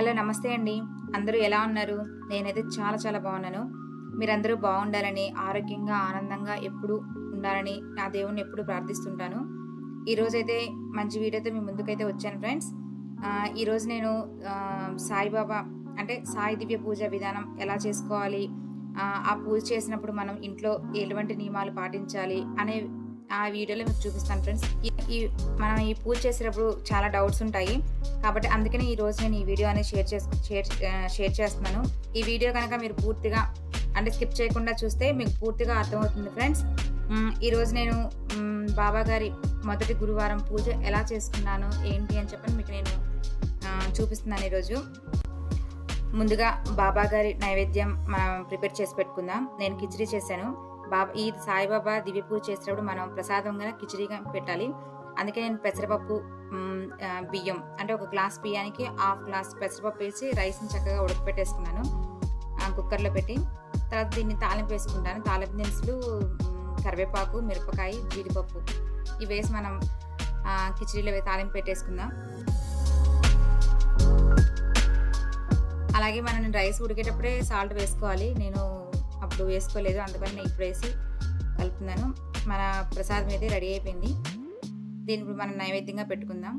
Hello నమస్తే అండి. అందరూ ఎలా ఉన్నారు? నేనైతే చాలా చాలా బాగున్నాను. మీరందరూ బాగుండాలని ఆరోగ్యంగా ఆనందంగా ఎప్పుడు ఉండాలని నా దేవుణ్ణి ఎప్పుడు ప్రార్థిస్తుంటాను. ఈరోజైతే మంచి వీడియోతో మీ ముందుకైతే వచ్చాను ఫ్రెండ్స్. ఈరోజు నేను సాయిబాబా అంటే సాయి దివ్య పూజ విధానం ఎలా చేసుకోవాలి? ఆ పూజ చేసినప్పుడు మనం ఇంట్లో ఎటువంటి నియమాలు పాటించాలి? అనే ఆ వీడియోలో మీకు చూపిస్తాను ఫ్రెండ్స్. ఈ- మనం ఈ పూజ చేసేటప్పుడు చాలా డౌట్స్ ఉంటాయి. కాబట్టి అందుకనే ఈరోజు నేను ఈ వీడియో అనేది షేర్ చేసు షేర్ షేర్ చేస్తున్నాను. ఈ వీడియో కనుక మీరు పూర్తిగా అంటే స్కిప్ చేయకుండా చూస్తే మీకు పూర్తిగా అర్థమవుతుంది ఫ్రెండ్స్. ఈరోజు నేను బాబా గారి మొదటి గురువారం పూజ ఎలా చేసుకున్నాను ఏంటి అని చెప్పని మీకు నేను చూపిస్తున్నాను ఈరోజు ముందుగా బాబా గారి నైవేద్యం మనం ప్రిపేర్ చేసి పెట్టుకుందాం. నేను కిచిడి చేశాను. బాబా ఈ సాయిబాబా దివ్య పూజ చేసేటప్పుడు మనం ప్రసాదంగా కిచిడిగా పెట్టాలి. అందుకే నేను పెసరపప్పు బియ్యం అంటే ఒక గ్లాస్ బియ్యానికి హాఫ్ గ్లాస్ పెసరపప్పు వేసి రైస్ని చక్కగా ఉడకపెట్టేసుకున్నాను. కుక్కర్లో పెట్టి తర్వాత దీన్ని తాలింపు వేసుకుంటాను. తాలింపు దినుసులు కరివేపాకు మిరపకాయ జీడిపప్పు. ఇవి వేసి మనం కిచడీలో తాలింపు పెట్టేసుకుందాం. అలాగే మనం రైస్ ఉడికేటప్పుడే సాల్ట్ వేసుకోవాలి. నేను అప్పుడు వేసుకోలేదు అందుకని నేను ఇప్పుడు వేసి కలుపుతున్నాను. మన ప్రసాదం అయితే రెడీ అయిపోయింది. దీన్ని ఇప్పుడు మనం నైవేద్యంగా పెట్టుకుందాం.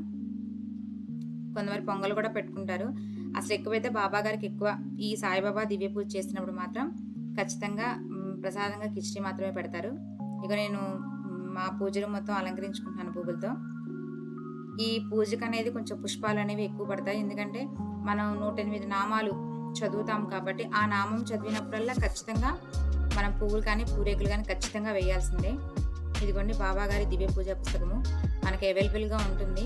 కొంతమంది పొంగల్ కూడా పెట్టుకుంటారు. అసలు ఎక్కువైతే బాబా గారికి ఎక్కువ ఈ సాయిబాబా దివ్య పూజ చేసినప్పుడు మాత్రం ఖచ్చితంగా ప్రసాదంగా కిచిడి మాత్రమే పెడతారు. ఇక నేను మా పూజలు మొత్తం అలంకరించుకుంటున్నాను పువ్వులతో. ఈ పూజకు అనేది కొంచెం పుష్పాలు అనేవి ఎక్కువ పడతాయి. ఎందుకంటే మనం నూట ఎనిమిది నామాలు చదువుతాం కాబట్టి ఆ నామం చదివినప్పుడల్లా ఖచ్చితంగా మనం పువ్వులు కానీ పూరేకులు కానీ ఖచ్చితంగా వేయాల్సిందే. ఇదిగోండి బాబా గారి దివ్య పూజ పుస్తకము. మనకి అవైలబుల్గా ఉంటుంది.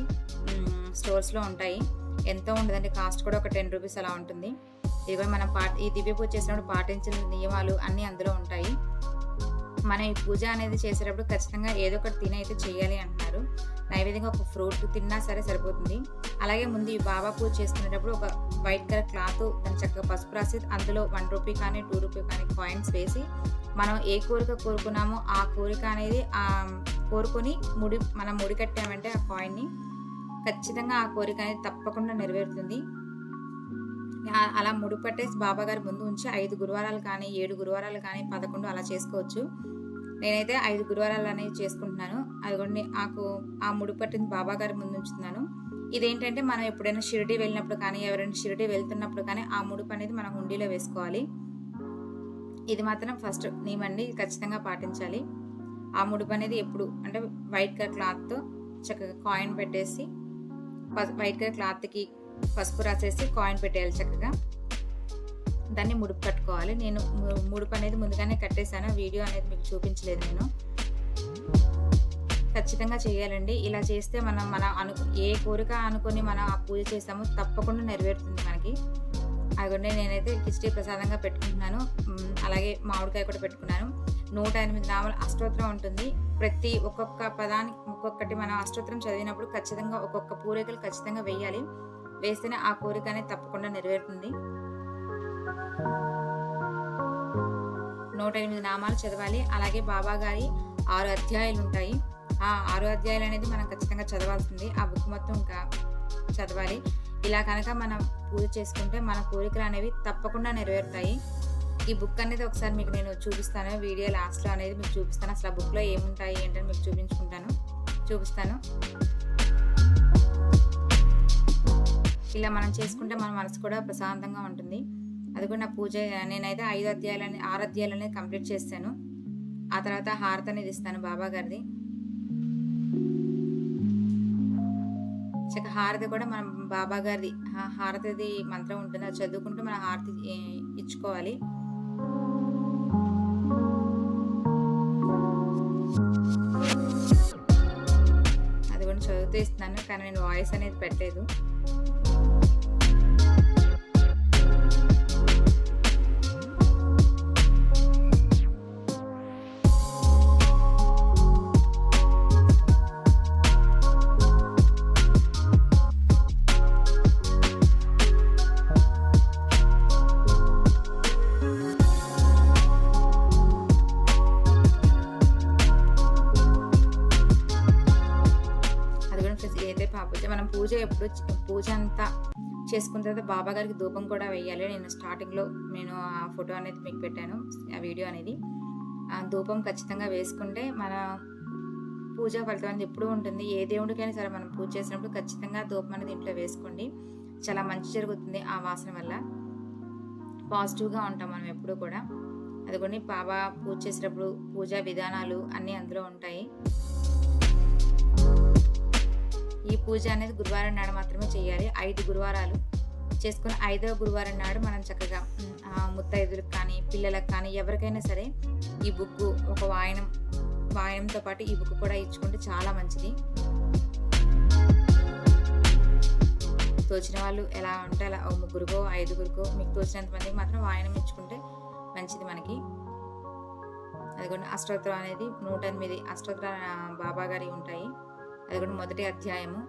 స్టోర్స్లో ఉంటాయి. ఎంతో ఉండదండి. కాస్ట్ కూడా ఒక టెన్ రూపీస్ అలా ఉంటుంది. ఇదిగో మనం పా ఈ దివ్య పూజ చేసినప్పుడు పాటించిన నియమాలు అన్నీ అందులో ఉంటాయి. మనం ఈ పూజ అనేది చేసేటప్పుడు ఖచ్చితంగా ఏదో ఒకటి తిని అయితే చేయాలి అంటున్నారు. నైవేద్యంగా ఒక ఫ్రూట్ తిన్నా సరే సరిపోతుంది. అలాగే ముందు ఈ బాబా పూజ చేసుకునేటప్పుడు ఒక వైట్ కలర్ క్లాత్ దాని చక్కగా పసుపు రాసి అందులో వన్ రూపీ కానీ టూ రూపీ కానీ కాయిన్స్ వేసి మనం ఏ కోరిక కోరుకున్నామో ఆ కోరిక అనేది ఆ కోరుకొని ముడి మనం ముడి కట్టామంటే ఆ కాయిన్ని ఖచ్చితంగా ఆ కోరిక అనేది తప్పకుండా నెరవేరుతుంది. అలా ముడిపట్టేసి బాబాగారి ముందు ఉంచి ఐదు గురువారాలు కానీ ఏడు గురువారాలు కానీ పదకొండు అలా చేసుకోవచ్చు. నేనైతే ఐదు గురువారాలు అనేవి చేసుకుంటున్నాను. అదిగోండి నాకు ఆ ముడిపట్టింది బాబాగారి ముందు ఉంచుతున్నాను. ఇదేంటంటే మనం ఎప్పుడైనా షిరిడి వెళ్ళినప్పుడు కానీ ఎవరైనా షిరిడి వెళ్తున్నప్పుడు కానీ ఆ ముడుపు అనేది మనం హుండీలో వేసుకోవాలి. ఇది మాత్రం ఫస్ట్ నియమండి ఖచ్చితంగా పాటించాలి. ఆ ముడుపు అనేది ఎప్పుడు అంటే వైట్ కలర్ క్లాత్తో చక్కగా కాయిన్ పెట్టేసి పసు- వైట్ కలర్ క్లాత్కి పసుపు రాసేసి కాయిన్ పెట్టేయాలి చక్కగా. దాన్ని ముడుపు కట్టుకోవాలి. నేను ముడుపు అనేది ముందుగానే కట్టేశాను. వీడియో అనేది మీకు చూపించలేదు నేను. ఖచ్చితంగా చేయాలండి. ఇలా చేస్తే మనం మన అను ఏ కోరిక అనుకొని మనం ఆ పూజ చేస్తామో తప్పకుండా నెరవేరుతుంది మనకి. అదిగోండి నేనైతే కిచిడి ప్రసాదంగా పెట్టుకుంటున్నాను. అలాగే మామిడికాయ కూడా పెట్టుకున్నాను. నూట ఎనిమిది నామల అష్టోత్తరం ఉంటుంది. ప్రతి ఒక్కొక్క పదానికి ఒక్కొక్కటి మనం అష్టోత్తరం చదివినప్పుడు ఖచ్చితంగా ఒక్కొక్క పూరికలు ఖచ్చితంగా వేయాలి. వేస్తేనే ఆ కోరిక అనేది తప్పకుండా నెరవేరుతుంది. నూట ఎనిమిది నామాలు చదవాలి. అలాగే బాబా గారి ఆరు అధ్యాయాలు ఉంటాయి. ఆ ఆరు అధ్యాయాలు అనేది మనం ఖచ్చితంగా చదవాల్సింది. ఆ బుక్ మొత్తం ఇంకా చదవాలి. ఇలా కనుక మనం పూజ చేసుకుంటే మన కోరికలు అనేవి తప్పకుండా నెరవేరుతాయి. ఈ బుక్ అనేది ఒకసారి మీకు నేను చూపిస్తాను. వీడియో లాస్ట్లో అనేది మీకు చూపిస్తాను. అసలు ఆ బుక్లో ఏముంటాయి ఏంటని మీకు చూపించుకుంటాను. చూపిస్తాను. ఇలా మనం చేసుకుంటే మన మనసు కూడా ప్రశాంతంగా ఉంటుంది. అది కూడా నా పూజ నేనైతే ఐదు అధ్యాయాలని ఆరు అధ్యాయాలనే కంప్లీట్ చేస్తాను. ఆ తర్వాత హారత అనేది ఇస్తాను బాబా గారిది. చక్క హారతి కూడా మనం బాబా గారిది. హారతిది మంత్రం ఉంటుంది అది చదువుకుంటూ మనం హారతి ఇచ్చుకోవాలి. అది కూడా చదువుతూ ఇస్తున్నాను కానీ నేను వాయిస్ అనేది పెట్టలేదు. పూజ ఎప్పుడు పూజ అంతా చేసుకున్న తర్వాత బాబా గారికి ధూపం కూడా వేయాలి నేను స్టార్టింగ్లో నేను ఆ ఫోటో అనేది మీకు పెట్టాను ఆ వీడియో అనేది. ఆ ధూపం ఖచ్చితంగా వేసుకుంటే మన పూజా ఫలితం అనేది ఎప్పుడూ ఉంటుంది. ఏ దేవుడికైనా సరే మనం పూజ చేసినప్పుడు ఖచ్చితంగా ధూపం అనేది ఇంట్లో వేసుకోండి. చాలా మంచి జరుగుతుంది ఆ వాసన వల్ల. పాజిటివ్గా ఉంటాం మనం ఎప్పుడూ కూడా. అది కొన్ని బాబా పూజ చేసినప్పుడు పూజా విధానాలు అన్నీ అందులో ఉంటాయి. ఈ పూజ అనేది గురువారం నాడు మాత్రమే చేయాలి. ఐదు గురువారాలు. చేసుకుని ఐదవ గురువారం నాడు మనం చక్కగా ముత్తైదులకు కానీ పిల్లలకు కానీ ఎవరికైనా సరే ఈ బుక్ ఒక వాయనం వాయనంతో పాటు ఈ బుక్ కూడా ఇచ్చుకుంటే చాలా మంచిది. తోచిన వాళ్ళు ఎలా ఉంటే అలా ఓ ముగ్గురుకో ఐదుగురికో మీకు తోచినంత మందికి మాత్రం వాయనం ఇచ్చుకుంటే మంచిది మనకి. అది కూడా అష్టోత్తరం అనేది నూట ఎనిమిది అష్టోత్తర బాబా గారి ఉంటాయి. అది కూడా మొదటి అధ్యాయము.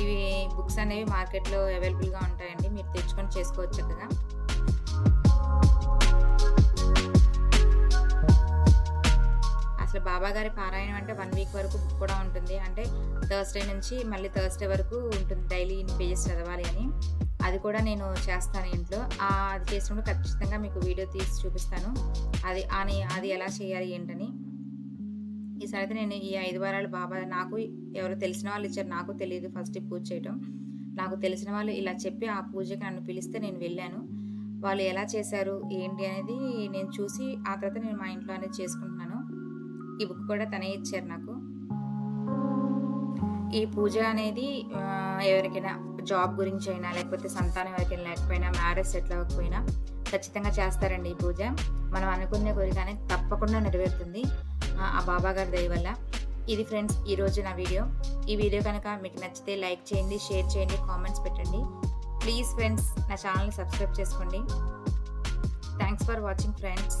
ఇవి బుక్స్ అనేవి మార్కెట్లో అవైలబుల్గా ఉంటాయండి. మీరు తెచ్చుకొని చేసుకోవచ్చు చక్కగా. అసలు బాబా గారి పారాయణం అంటే వన్ వీక్ వరకు బుక్ కూడా ఉంటుంది. అంటే థర్స్డే నుంచి మళ్ళీ థర్స్డే వరకు ఉంటుంది. డైలీ ఇన్ని పేజెస్ చదవాలి అని. అది కూడా నేను చేస్తాను ఇంట్లో. అది చేసినప్పుడు ఖచ్చితంగా మీకు వీడియో తీసి చూపిస్తాను. అది అని అది ఎలా చేయాలి ఏంటని. ఈసారి అయితే నేను ఈ ఐదు వారాలు బాబా నాకు ఎవరో తెలిసిన వాళ్ళు ఇచ్చారు. నాకు తెలియదు ఫస్ట్ పూజ చేయటం. నాకు తెలిసిన వాళ్ళు ఇలా చెప్పి ఆ పూజకి నన్ను పిలిస్తే నేను వెళ్ళాను. వాళ్ళు ఎలా చేశారు ఏంటి అనేది నేను చూసి ఆ తర్వాత నేను మా ఇంట్లో అనేది చేసుకుంటున్నాను. ఈ బుక్ కూడా తనే ఇచ్చారు నాకు. ఈ పూజ అనేది ఎవరికైనా జాబ్ గురించి అయినా లేకపోతే సంతానం వరకు లేకపోయినా మ్యారేజ్ సెటిల్ అవ్వకపోయినా ఖచ్చితంగా చేస్తారండి ఈ పూజ. మనం అనుకునే కోరికనే తప్పకుండా నెరవేరుతుంది. ఆ బాబా గారి దయ వల్ల. ఇది ఫ్రెండ్స్ ఈరోజు నా వీడియో. ఈ వీడియో కనుక మీకు నచ్చితే లైక్ చేయండి షేర్ చేయండి కామెంట్స్ పెట్టండి. ప్లీజ్ ఫ్రెండ్స్ నా ఛానల్ని సబ్స్క్రైబ్ చేసుకోండి. Thanks for watching friends